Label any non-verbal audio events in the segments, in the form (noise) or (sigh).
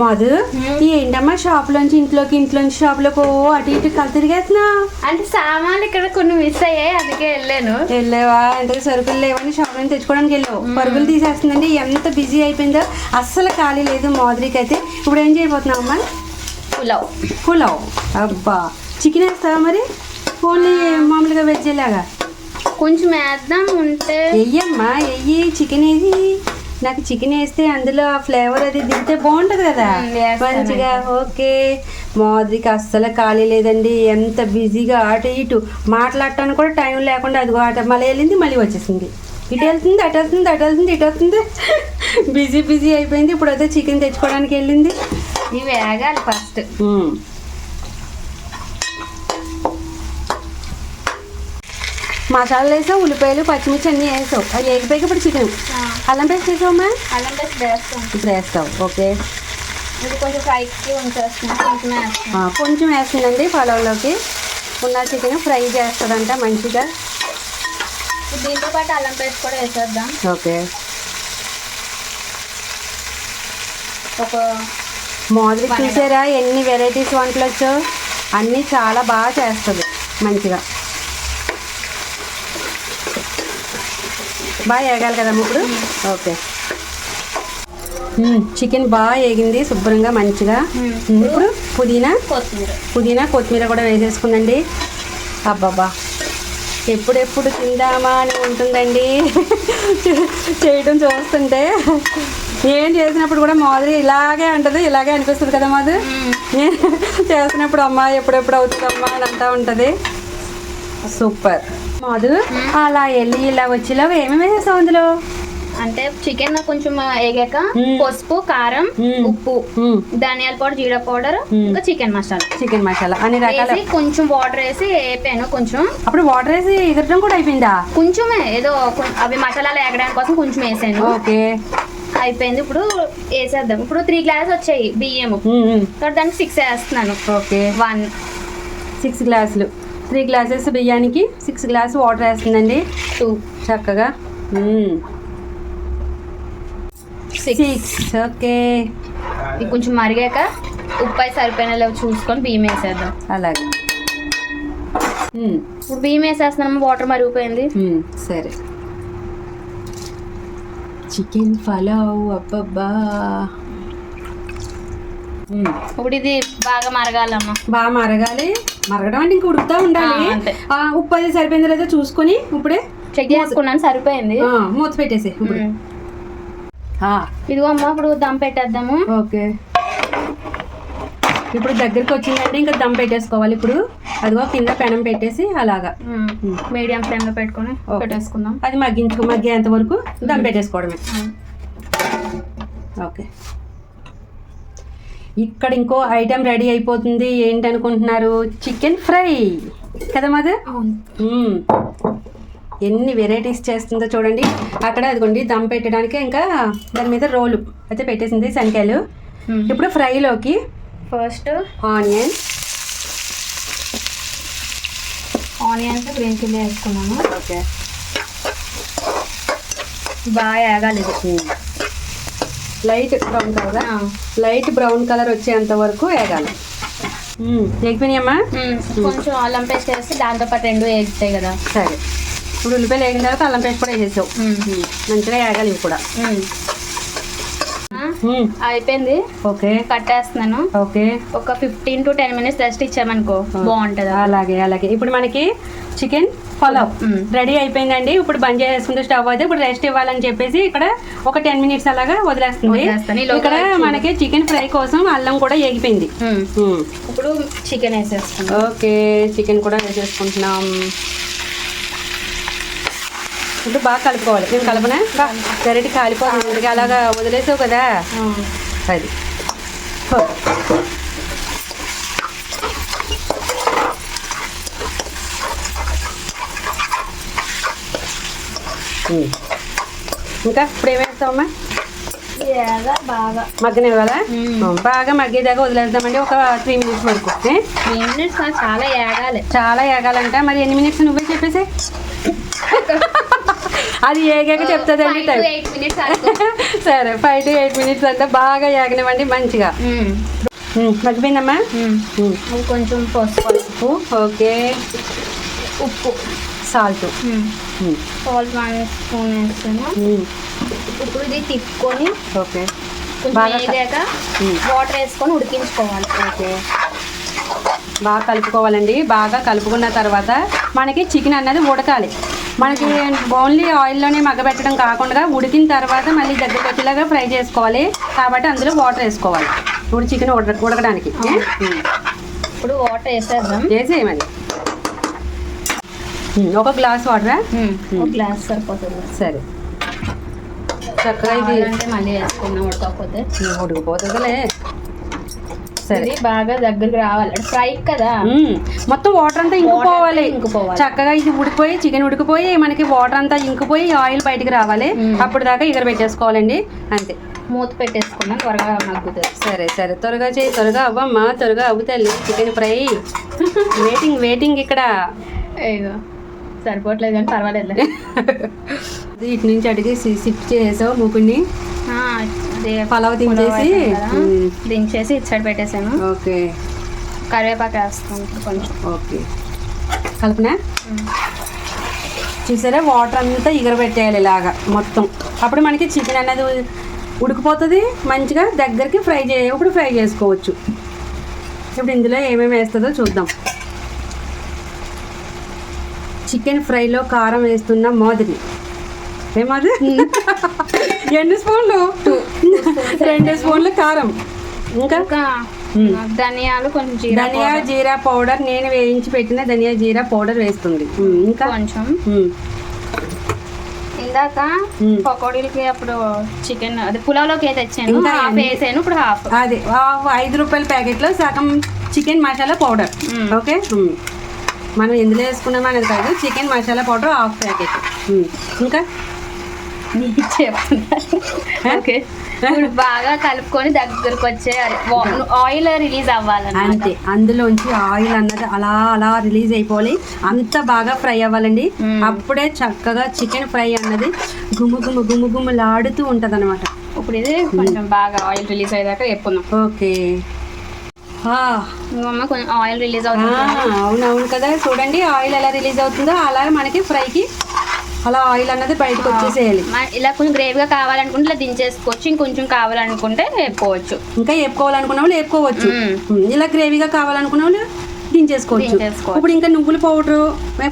మధు ఏంటమ్మా షాప్ లోంచి ఇంట్లోకి ఇంట్లోంచి షాప్లోకి ఓ అటు ఇటు కలు తిరిగేస్తున్నా. అంటే సామాన్లు ఇక్కడ కొన్ని మిస్ అయ్యాయి అందుకే వెళ్ళాను. వెళ్ళావా? అంటే సరుకులు లేవని షాప్ నుంచి తెచ్చుకోవడానికి వెళ్ళావు. పరుగులు తీసేస్తుందండి ఎంత బిజీ అయిపోయిందో అస్సలు ఖాళీ లేదు మాధురికి అయితే. ఇప్పుడు ఏం చేయబోతున్నావు అమ్మా? పులావ్. పులావ్. అబ్బా. చికెన్ వేస్తావా మరి? ఓన్లీ మామూలుగా వెజ్ లాగా? కొంచెం వేద్దాం ఉంటే. వెయ్యమ్మా వెయ్యి చికెన్ వేసి నాకు చికెన్ వేస్తే అందులో ఆ ఫ్లేవర్ అది దిగితే బాగుంటుంది కదా. మంచిగా ఓకే. మాదిరికి అస్సలు ఖాళీ లేదండి. ఎంత బిజీగా అటు ఇటు మాట్లాడటానికి కూడా టైం లేకుండా అది అటు మళ్ళీ వెళ్ళింది మళ్ళీ వచ్చేసింది. ఇటు వెళ్తుంది అటు వెళ్తుంది అటు వెళ్తుంది ఇటు వస్తుంది (laughs) బిజీ బిజీ అయిపోయింది. ఇప్పుడు అయితే చికెన్ తెచ్చుకోవడానికి వెళ్ళింది. ఇవి వేగాలి ఫస్ట్. మసాలాలు వేసావు ఉల్లిపాయలు పచ్చిమిర్చి అన్నీ వేసావు. అవి వేగిపోయి ఇప్పుడు చికెన్ అల్లం పేస్ట్ వేసావమ్మా అల్లం పేస్ట్ వేస్తాం. ఇప్పుడు వేస్తావు ఓకే. ఇది కొంచెం ఫ్రైకి ఉంచేస్తున్నాం కొంచెం కొంచెం వేస్తుందండి పలావ్లోకి. ఉన్న చికెన్ ఫ్రై చేస్తుందంట మంచిగా. దీంతో పాటు అల్లం పేస్ట్ కూడా వేసేద్దాం. ఓకే. ఒక మోదరి చూసారా ఎన్ని వెరైటీస్ వంటలు వచ్చో అన్నీ చాలా బాగా చేస్తుంది మంచిగా. బాగా వేగాలి కదమ్మా ఇప్పుడు? ఓకే. చికెన్ బాగా వేగింది శుభ్రంగా మంచిగా. ఇప్పుడు పుదీనా? పుదీనా కొత్తిమీర కూడా వేసేసుకుందండి. అబ్బాబా ఎప్పుడెప్పుడు తిందామా అని ఉంటుందండి. చేయడం చూస్తుంటే. ఏం చేసినప్పుడు కూడా మాదిరి ఇలాగే అంటది ఇలాగే అనిపిస్తుంది కదా మాది. చేసినప్పుడు అమ్మా ఎప్పుడెప్పుడు అవుతుందమ్మా అని అంటా ఉంటుంది. సూపర్. మాధు అలా వెళ్ళి ఇలా వచ్చేలా ఏమేమి వేసేసావు అందులో? అంటే చికెన్ కొంచెం వేగాక. పసుపు కారం. ఉప్పు. ధనియాల పౌడర్ జీర పౌడర్. ఇంకా చికెన్ మసాలా చికెన్ మసాలా అన్ని రకాల కొంచెం వాటర్ వేసి వేపాను కొంచెం. అప్పుడు వాటర్ వేసి ఎగరడం కూడా అయిపోయిందా? కొంచెమే ఏదో అవి మసాలాలు ఎగడానికి కోసం కొంచెం వేసాను. ఓకే. అయిపోయింది ఇప్పుడు వేసేద్దాం. ఇప్పుడు త్రీ గ్లాస్ వచ్చాయి బియ్యం దానికి సిక్స్ వేస్తున్నాను. ఓకే. వన్ సిక్స్ గ్లాసులు త్రీ గ్లాసెస్ బియ్యానికి సిక్స్ గ్లాస్ వాటర్ వేస్తుందండి. టూ. చక్కగా. Six okay. ఇది కొంచెం మరిగాక ఉప్పు అయి సరిపోయిన లేవో చూసుకొని బియ్యం వేసేద్దాం. అలాగే. ఇప్పుడు బియ్యం వేసేస్తున్నాము వాటర్ మరిగిపోయింది. సరే. చికెన్ పలావ్ అబ్బబ్బా. ఇప్పుడు ఇది బాగా మరగాలమ్మా. బాగా మరగాలి. మరగడం అంటే ఇంక ఉడుకుతా ఉండాలి. ఉప్పు అది సరిపోయిందో లేదో చూసుకొని ఇప్పుడే చెక్ చేసుకున్నాను సరిపోయింది. మూత పెట్టేసి ఇప్పుడు. ఇదిగో అమ్మ ఇప్పుడు దమ్ పెట్టేద్దాము. ఓకే. ఇప్పుడు దగ్గరికి వచ్చిందంటే ఇంకా దమ్ పెట్టేసుకోవాలి ఇప్పుడు. అదిగో కింద పెనం పెట్టేసి అలాగా. మీడియం ఫ్లేమ్లో పెట్టుకొని. పెట్టేసుకుందాం. అది మగ్గించు మగ్గేంత వరకు దమ్ పెట్టేసుకోవడమే. ఓకే. ఇక్కడ ఇంకో ఐటెం రెడీ అయిపోతుంది. ఏంటనుకుంటున్నారు? Chicken fry. కదా మధు? మ్మ్. ఎన్ని వెరైటీస్ చేస్తుందో చూడండి. అక్కడ అదిగోండి దమ్ పెట్టడానికి ఇంకా దాని మీద రోలు అయితే పెట్టేసింది సంఖ్యలు ఇప్పుడు ఫ్రైలోకి first onion. Onions green chilli వేసుకున్నాము ఓకే. బాగా ఇది. Light brown colour. Light brown colour వచ్చేంత వరకు వేగాలి. ఎగిపోయినాయమ్మా మ్మ్. కొంచెం అల్లం పేస్ట్ వేసి దాంతో పాటు రెండు వేగుతాయి కదా. సరే. ఇప్పుడు ఉల్లిపాయలు వేగిన తర్వాత అల్లం పేస్ట్ కూడా వేసేసావు. మంచిగా వేగాలి ఇవి కూడా. అయిపోయింది. ఓకే. కట్టేస్తున్నాను ఓకే. ఒక fifteen to ten minutes rest ఇచ్చామనుకో బాగుంటుంది. అలాగే అలాగే. ఇప్పుడు మనకి చికెన్ పలావ్. రెడీ అయిపోయిందండి. ఇప్పుడు బంద్ చేసుకుంటే స్టవ్ అయితే ఇప్పుడు రెస్ట్ ఇవ్వాలని చెప్పేసి ఇక్కడ ఒక టెన్ మినిట్స్ అలాగా వదిలేస్తుంది. ఇక్కడ. మనకి చికెన్ ఫ్రై కోసం అల్లం కూడా ఎగిపోయింది మ్మ్. మ్మ్. ఇప్పుడు చికెన్ వేసేస్తున్నాం ఓకే చికెన్ కూడా వేసేసుకుంటున్నాం. ఇప్పుడు బాగా కలుపుకోవాలి. నేను కలపనా? గరిటి కాలిపోతుంది. అందుకే అలాగా వదిలేసావు కదా. అది ఇంకా ఇప్పుడు ఏమేస్తామమ్మా బాగా. ఉమ్, బాగా మగ్గేదాకా వదిలేద్దామండి. ఒక త్రీ మినిట్స్ వరకు? త్రీ మినిట్స్ చాలా ఏగాలి. చాలా ఏగాలంట. మరి ఎన్ని మినిట్స్ నువ్వే చెప్పేసి అది ఏగాక చెప్తుందండి (laughs) సరే ఫైవ్ టు ఎయిట్ మినిట్స్ అంటే బాగా ఏగనివ్వండి మంచిగా. మగ్గిపోయిందమ్మా? కొంచెం పసుపు. ఉప్పు ఓకే. ఉప్పు. సాల్ట్. సాల్ట్ వన్ స్పూన్ ఇప్పుడు ఇది తిప్పుకొని ఓకే. వేగాక. వాటర్ వేసుకొని ఉడికించుకోవాలి. ఓకే. బాగా కలుపుకోవాలండి. బాగా కలుపుకున్న తర్వాత మనకి చికెన్ అన్నది ఉడకాలి. మనకి ఓన్లీ ఆయిల్లోనే మగ్గబెట్టడం కాకుండా ఉడికిన తర్వాత మళ్ళీ దగ్గరికి వచ్చేలాగా ఫ్రై చేసుకోవాలి. కాబట్టి అందులో వాటర్ వేసుకోవాలి. ఇప్పుడు చికెన్ ఉడక ఉడకడానికి. ఇప్పుడు వాటర్ వేసేద్దాం. వేసేయమని ఒక గ్లాస్ వాటరా? ఒక గ్లాస్ సరిపోతుంది. సరే. చక్కగా ఇది మళ్ళీ వేసుకుందాం ఉడకపోతే ఉడికిపోతుందిలే. సరే. బాగా దగ్గరికి రావాలి. ఫ్రై కదా. మొత్తం వాటర్ అంతా ఇంకిపోవాలి. ఇంకిపోవాలి. చక్కగా ఇది ఉడికిపోయి చికెన్ ఉడికిపోయి మనకి వాటర్ అంతా ఇంకిపోయి ఆయిల్ బయటికి రావాలి. అప్పుడు దాకా ఇగర పెట్టేసుకోవాలండి అంతే. మూత పెట్టేసుకున్నాం త్వరగా మగ్గుతుంది. సరే సరే. త్వరగా చేయి త్వరగా అవ్వమ్మా త్వరగా అవ్వుతాలి చికెన్ ఫ్రై. (laughs) వెయిటింగ్ వెయిటింగ్ ఇక్కడ. ఇగో. సరిపోవట్లేదు కానీ పర్వాలేదు ఇటు నుంచి అడిగి సిఫ్ట్ చేసావు మూకుడిని. అదే పలావ్ దించేసి. దించేసి ఇటు సైడ్ పెట్టేసాను ఓకే. కరివేపాకు వేస్తాం ఇప్పుడు కొంచెం. ఓకే. కలుపునా? చూసారా? వాటర్ అంతా ఎగరబెట్టేయాలి ఇలాగా మొత్తం. అప్పుడు మనకి చికెన్ అనేది ఉడికిపోతుంది మంచిగా దగ్గరికి ఫ్రై చే ఇప్పుడు ఫ్రై చేసుకోవచ్చు. ఇప్పుడు ఇందులో ఏమేమి వేస్తుందో చూద్దాం. చికెన్ ఫ్రైలో కారం వేస్తున్న మాదిరి ఏమాది ఎన్ని స్పూన్లు? రెండు స్పూన్లు కారం. ఇంకా. ధనియాలు కొంచెం ధనియా జీరా పౌడర్. నేను వేయించి పెట్టిన ధనియా జీరా పౌడర్ వేస్తుంది. ఇంకా? కొంచెం. ఇందాక. పకోడీలకి అప్పుడు చికెన్ అదే పులావ్లోకి తెచ్చాను. ఇంకా హాఫ్? వేసాను ఇప్పుడు హాఫ్. అదే ఐదు రూపాయల ప్యాకెట్లో సగం చికెన్ మసాలా పౌడర్. ఓకే. మనం ఎందులో వేసుకున్నాం అనేది కాదు chicken masala powder half packet ఇంకా? (laughs) ఓకే. బాగా కలుపుకొని దగ్గరకు వచ్చే ఆయిల్ రిలీజ్ అవ్వాలన్నమాట. అంతే. అందులోంచి ఆయిల్ అన్నది అలా అలా రిలీజ్ అయిపోవాలి. అంత బాగా ఫ్రై అవ్వాలండి. మ్మ్. అప్పుడే చక్కగా చికెన్ ఫ్రై అన్నది గుమ్ము గుమ్ము గుమ్ము గుమ్ములాడుతూ ఉంటుంది అనమాట ఇప్పుడు ఇది కొంచెం బాగా ఆయిల్ రిలీజ్ అయ్యాక చెప్పుకుందాం ఓకే. అమ్మ కొంచెం ఆయిల్ రిలీజ్ అవుతుంది అవునవును కదా. చూడండి ఆయిల్ ఎలా రిలీజ్ అవుతుందో అలా మనకి ఫ్రైకి అలా ఆయిల్ అన్నది బయటకు వచ్చేసేయాలి. ఇలా కొంచెం గ్రేవీగా కావాలనుకుంటే ఇలా దించేసుకోవచ్చు ఇంకొంచెం కావాలనుకుంటే వేపుకోవచ్చు. ఇంకా వేపుకోవాలనుకున్న వాళ్ళు వేపుకోవచ్చు. ఇలా గ్రేవీగా కావాలనుకున్న వాళ్ళు దించేసుకోవచ్చు దించేసుకోవచ్చు. ఇప్పుడు ఇంకా నువ్వుల పౌడరు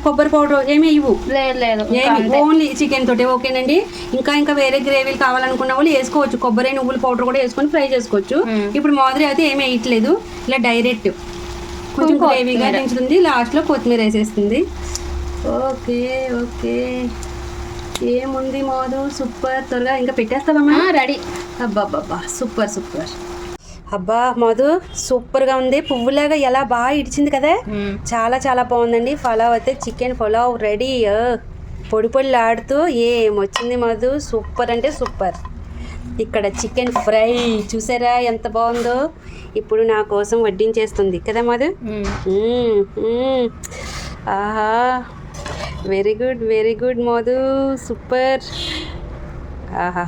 కొబ్బరి పౌడర్ ఏమి ఇవ్వు. లేదు లేదు. ఏమి. అంతే. ఓన్లీ చికెన్ తోటి ఓకేనండి? ఇంకా ఇంకా వేరే గ్రేవీలు కావాలనుకున్న వాళ్ళు వేసుకోవచ్చు. కొబ్బరి నువ్వుల పౌడర్ కూడా వేసుకొని ఫ్రై చేసుకోవచ్చు. మ్మ్. ఇప్పుడు మాదిరి అయితే ఏమి వేయట్లేదు. ఇలా డైరెక్ట్ కొంచెం కొత్తిమీర. గ్రేవీగా దించుతుంది. లాస్ట్లో కొత్తిమీర వేసేస్తుంది. Okay okay. ఏముంది మోదు సూపర్ త్వరగా ఇంకా పెట్టేస్తావమ్మా ఆ, రెడీ అబ్బాబ్బా సూపర్ సూపర్ అబ్బా మధు సూపర్గా ఉంది. పువ్వులాగా ఎలా బాగా ఇడిచింది కదా. చాలా చాలా బాగుందండి. పలావ్ అయితే చికెన్ పలావ్ రెడీ. పొడి పొడిలు ఆడుతూ ఏమొచ్చింది మధు? సూపర్ అంటే సూపర్. ఇక్కడ చికెన్ ఫ్రై చూసారా ఎంత బాగుందో. ఇప్పుడు నా కోసం వడ్డించేస్తుంది. కదా మధు. ఆహా. Very good very good Madhu. Super. ఆహా.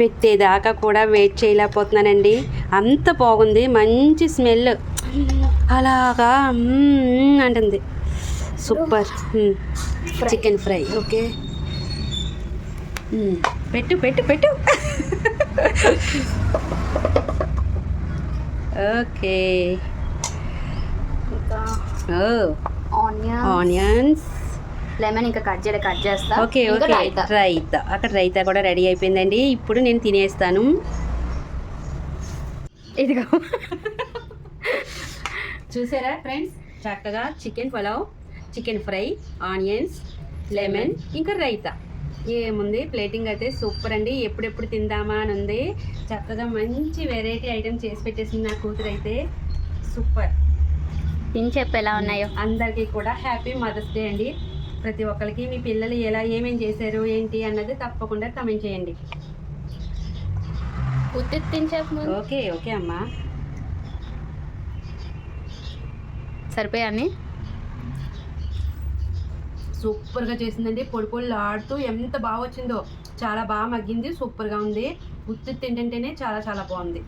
పెట్టేదాకా కూడా వెయిట్ చేయలేకపోతున్నానండి. అంత బాగుంది మంచి స్మెల్. అలాగా అంటుంది. సూపర్. Chicken fry. ఓకే. పెట్టు పెట్టు పెట్టు. ఓకే. ఆనియన్స్ లెమన్ ఇంకా కట్ చేయలే కట్ చేస్తా. Okay okay. రైతా అక్కడ రైతా కూడా రెడీ అయిపోయిందండి. ఇప్పుడు నేను తినేస్తాను. ఇదిగో. చూసారా ఫ్రెండ్స్? చక్కగా chicken pulao chicken fry onions lemon ఇంకా రైతా. ఏముంది? ప్లేటింగ్ అయితే సూపర్ అండి. ఎప్పుడెప్పుడు తిందామా అని ఉంది. చక్కగా మంచి వెరైటీ ఐటమ్ చేసి పెట్టేసింది నా కూతురు అయితే. సూపర్. తిని చెప్పు ఎలా ఉన్నాయో. అందరికీ కూడా హ్యాపీ మదర్స్ డే అండి. ప్రతి ఒక్కరికి మీ పిల్లలు ఎలా ఏమేం చేశారు ఏంటి అన్నది తప్పకుండా కమెంట్ చేయండి. ఉత్తి తిని చెప్పు ముందు. ఓకే ఓకే అమ్మా. సరిపోయాన్ని సూపర్గా చేసిందండి. పొడి పొడి ఆడుతూ ఎంత బాగా వచ్చిందో. చాలా బాగా మగ్గింది సూపర్గా ఉంది. ఉత్తి తింటుంటేనే చాలా చాలా బాగుంది.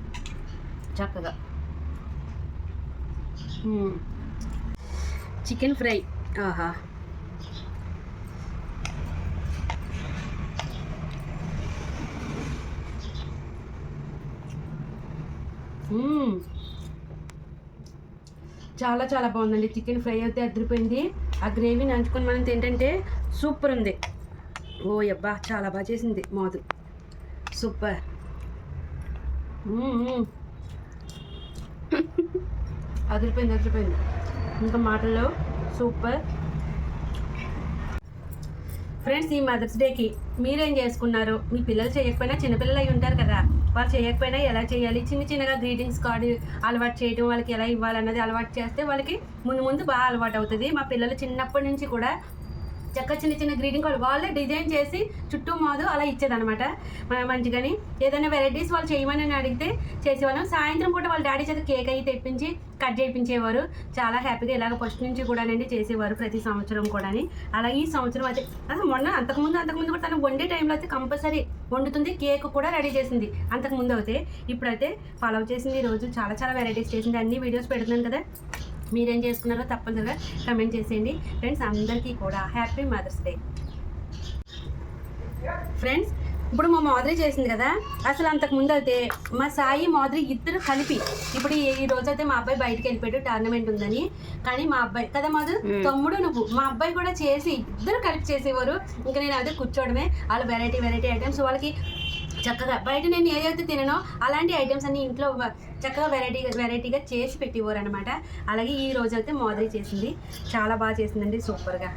చక్కగా. Chicken fry. ఆహా. చాలా చాలా బాగుందండి. చికెన్ ఫ్రై అయితే అదిరిపోయింది. ఆ గ్రేవీ నంచుకుని మనం ఏంటంటే సూపర్ ఉంది. ఓ అబ్బా చాలా బాగా చేసింది మాధు. సూపర్. అదిరిపోయింది అదిరిపోయింది. ఇంకా మాటల్లో సూపర్. ఫ్రెండ్స్ ఈ మదర్స్ డేకి మీరేం చేసుకున్నారు? మీ పిల్లలు చేయకపోయినా చిన్నపిల్లలు అయి ఉంటారు కదా. వాళ్ళు చేయకపోయినా ఎలా చేయాలి? చిన్న చిన్నగా గ్రీటింగ్స్ కార్డు అలవాటు చేయడం వాళ్ళకి ఎలా ఇవ్వాలన్నది అలవాటు చేస్తే వాళ్ళకి ముందు ముందు బాగా అలవాటు అవుతుంది. మా పిల్లలు చిన్నప్పటి నుంచి కూడా చక్క చిన్న చిన్న గ్రీటింగ్ కార్డు వాళ్ళే డిజైన్ చేసి చుట్టూ మాదు అలా ఇచ్చేదనమాట మంచిగాని ఏదైనా వెరైటీస్ వాళ్ళు చేయమని అని అడిగితే చేసేవాళ్ళం. సాయంత్రం పూట వాళ్ళ డాడీ చేత కేక్ అయ్యి తెప్పించి కట్ చేయించేవారు. చాలా హ్యాపీగా ఇలాగ ఫస్ట్ నుంచి కూడానండి చేసేవారు ప్రతి సంవత్సరం కూడాని. అలా ఈ సంవత్సరం అయితే అసలు మొన్న అంతకుముందు అంతకుముందు కూడా తను వండే టైంలో అయితే కంపల్సరీ వండుతుంది. కేక్ కూడా రెడీ చేసింది. అంతకుముందు అయితే ఇప్పుడైతే ఫాలో చేసింది ఈ రోజు. చాలా చాలా వెరైటీస్ చేసింది. అన్ని వీడియోస్ పెడుతున్నాను కదా. మీరేం చేసుకున్నారో తప్పనిసరిగా కమెంట్ చేసేయండి. ఫ్రెండ్స్ అందరికీ కూడా హ్యాపీ మదర్స్ డే ఫ్రెండ్స్ ఇప్పుడు మా మాదిరి చేసింది కదా అసలు అంతకు ముందు అయితే మా సాయి మాదిరి ఇద్దరు కలిపి ఇప్పుడు ఈ రోజు అయితే మా అబ్బాయి బయటికి వెళ్ళిపోయాడు టోర్నమెంట్ ఉందని. కానీ మా అబ్బాయి కదా మాధు తమ్ముడు నువ్వు. మా అబ్బాయి కూడా చేసి ఇద్దరు కలిపి చేసేవారు. ఇంకా నేను అదే కూర్చోవడమే. వాళ్ళ వెరైటీ వెరైటీ ఐటమ్స్ వాళ్ళకి చక్కగా బయట నేను ఏదైతే తిననో అలాంటి ఐటమ్స్ అన్ని ఇంట్లో చక్కగా వెరైటీగా వెరైటీగా చేసి పెట్టేవారు అనమాట అలాగే ఈ రోజు అయితే మాదిరి చేసింది. చాలా బాగా చేసిందండి. సూపర్గా